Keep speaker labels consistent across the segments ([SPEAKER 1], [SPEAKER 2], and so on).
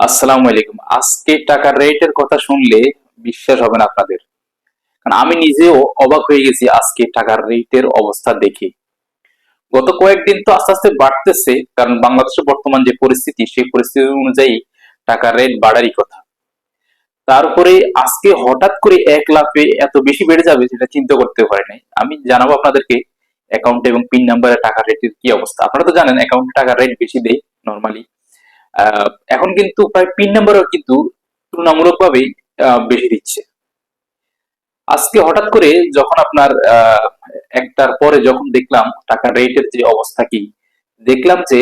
[SPEAKER 1] আসসালামু আলাইকুম। আজকে টাকার রেটের কথা শুনলে বিশ্বাস হবে না আপনাদের। কারণ আমি নিজেও অবাক হয়ে গেছি আজকে টাকার রেটের অবস্থা দেখে। গত কয়েকদিন তো আস্তে আস্তে বাড়তেছে, কারণ বাংলাদেশের বর্তমান যে পরিস্থিতি, সেই পরিস্থিতি অনুযায়ী টাকার রেট বাড়ারই কথা। তারপরে আজকে হঠাৎ করে এক লাফে এত বেশি বেড়ে যাবে সেটা চিন্তা করতে পারে নাই। আমি জানাব আপনাদেরকে অ্যাকাউন্ট এবং পিন নাম্বারে টাকার রেটের কি অবস্থা। আপনারা তো জানেন অ্যাকাউন্টে টাকার রেট বেশি দেয় নর্মালি এখন কিন্তু প্রায় পিন নাম্বারও কিন্তু তুলনামূলকভাবে আহ, বেশি দিচ্ছে। আজকে হঠাৎ করে যখন আপনার একটার পরে যখন দেখলাম টাকার রেটের যে অবস্থা কি দেখলাম যে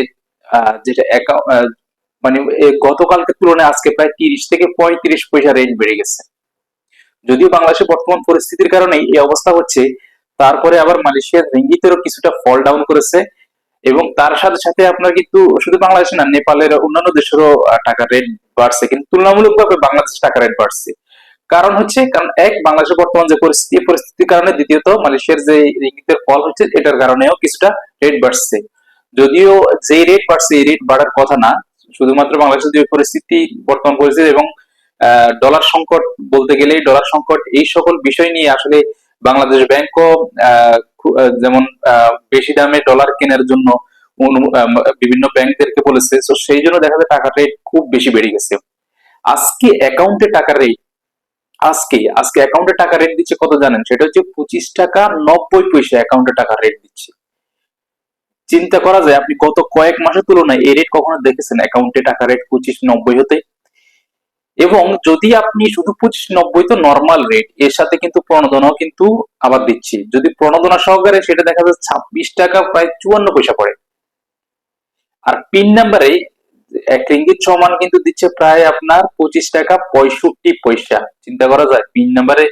[SPEAKER 1] যেটা মানে গতকালকে তুলনায় আজকে প্রায় তিরিশ থেকে পঁয়ত্রিশ পয়সা রেট বেড়ে গেছে। যদিও বাংলাদেশের বর্তমান পরিস্থিতির কারণে এই অবস্থা হচ্ছে তারপরে আবার মালয়েশিয়ার রিঙ্গিতেরও কিছুটা ফল ডাউন করেছে। এবং তার সাথে সাথে আপনার কিন্তু শুধু বাংলাদেশে না, নেপালের অন্যান্য দেশেরও টাকার রেট বাড়ছে, কিন্তু তুলনামূলকভাবে বাংলাদেশ টাকা রেট বাড়ছে। কারণ হচ্ছে, কারণ এক, বাংলাদেশের বর্তমান যে পরিস্থিতি পরিস্থিতির কারণে দ্বিতীয়ত মালয়েশিয়ার যে রিঙ্গিতের ফল হচ্ছে, এটার কারণেও কিছুটা রেট বাড়ছে। যদিও যে রেট বাড়ছে, এই রেট বাড়ার কথা না, শুধুমাত্র বাংলাদেশের যে পরিস্থিতি, বর্তমান পরিস্থিতি এবং ডলার সংকট বলতে গেলে ডলার সংকট, এই সকল বিষয় নিয়ে আসলে বাংলাদেশ ব্যাংকও যেমন বেশি দামে ডলার কেনার জন্য বিভিন্ন ব্যাংকদেরকে বলেছে। তো সেই জন্য দেখা যায় টাকার রেট খুব বেশি বেড়ে গেছে। আজকে অ্যাকাউন্টে টাকার রেট আজকে আজকে অ্যাকাউন্টে টাকা রেট দিচ্ছে কত জানেন? সেটা হচ্ছে পঁচিশ টাকা নব্বই পয়সা অ্যাকাউন্টে টাকা রেট দিচ্ছে। চিন্তা করা যায়, আপনি গত কয়েক মাসের তুলনায় এই রেট কখনো দেখেছেন অ্যাকাউন্টে টাকা রেট পঁচিশ নব্বই হতে? এবং যদি আপনি শুধু পঁচিশ নব্বই তো নর্মাল রেট এর সাথে কিন্তু প্রণোদনাও কিন্তু আবার দিচ্ছি। যদি প্রণোদনা সহকারে সেটা দেখা যাচ্ছে ছাব্বিশ টাকা প্রায় চুয়ান্ন পয়সা পড়ে। আর পিন নাম্বারে এক রিঙ্গিত সমান কিন্তু দিচ্ছে প্রায় আপনার পঁচিশ টাকা পঁয়ষট্টি পয়সা। চিন্তা করা যায় পিন নাম্বারে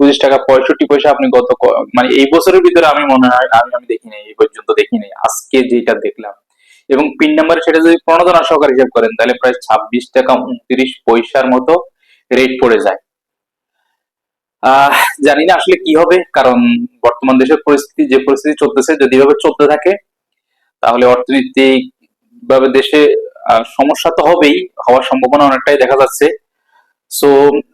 [SPEAKER 1] পঁচিশ টাকা পঁয়ষট্টি পয়সা আপনি গত মানে এই বছরের ভিতরে আমি মনে হয় আমি আমি দেখি নাই এই পর্যন্ত দেখিনি। আজকে যেটা দেখলাম এবং পিন নাম্বারে সেটা যদি প্রণোদনা সহকারে হিসাব করেন, তাহলে প্রায় ছাব্বিশ টাকা উনত্রিশ পয়সার মতো রেট পড়ে যায়। আহ, জানি না আসলে কি হবে, কারণ বর্তমান দেশের পরিস্থিতি, যে পরিস্থিতি চলতেছে, যদি এভাবে চলতে থাকে, তাহলে অর্থনৈতিক ভাবে দেশে সমস্যা তো হবেই, হওয়ার সম্ভাবনা অনেকটাই দেখা যাচ্ছে। সো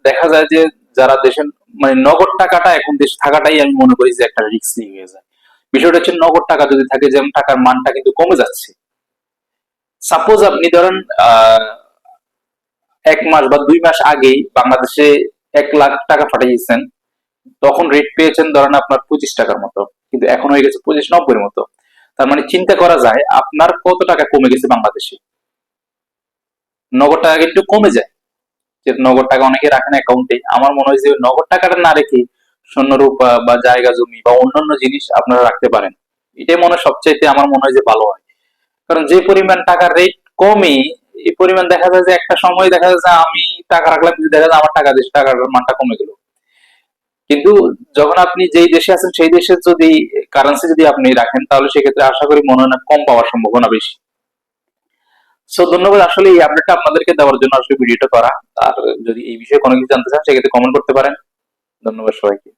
[SPEAKER 1] দেখা যায় যে যারা দেশের মানে নগদ টাকাটা এখন দেশে থাকাটাই আমি মনে করি যে একটা রিস্কি হয়ে যায় বিষয়টা হচ্ছে নগদ টাকা যদি থাকে, যেমন টাকার মানটা কিন্তু কমে যাচ্ছে। সাপোজ আপনি ধরেন এক মাস বা দুই মাস আগেই বাংলাদেশে এক লাখ টাকা পাঠিয়েছেন, তখন রেট পেয়েছেন ধরেন আপনার পঁচিশ টাকার মতো, কিন্তু এখন হয়ে গেছে পঁচিশ নব্বইয়ের মতো। তার মানে চিন্তা করা যায়, আপনার কত টাকা কমে গেছে বাংলাদেশে? নগদ টাকা কিন্তু কমে যায়। যে নগদ টাকা অনেকে রাখেন অ্যাকাউন্টে আমার মনে হয় যে নগদ টাকাটা না রেখে স্বর্ণরূপা বা জায়গা জমি বা অন্যান্য জিনিস আপনারা রাখতে পারেন। এটাই মনে সবচাইতে আমার মনে হয় যে ভালো হয়। কারণ যে পরিমাণ টাকার রেট কমে, এই পরিমাণ দেখা যায় যে একটা সময় দেখা যায় যে আমি টাকা রাখলাম, কিন্তু দেখা যায় আমার টাকা দেশ, টাকার মানটা কমে গেল। কিন্তু যখন আপনি যেই দেশে আছেন, সেই দেশের যদি কারেন্সি যদি আপনি রাখেন, তাহলে সেক্ষেত্রে আশা করি মনে হয় না কম পাওয়ার সম্ভাবনা বেশি। সো ধন্যবাদ আসলে এই আপডেটটা আপনাদেরকে দেওয়ার জন্য আসলে ভিডিওটা করা। আর যদি এই বিষয়ে কোনো কিছু জানতে চান, সেক্ষেত্রে কমেন্ট করতে পারেন। ধন্যবাদ সবাইকে।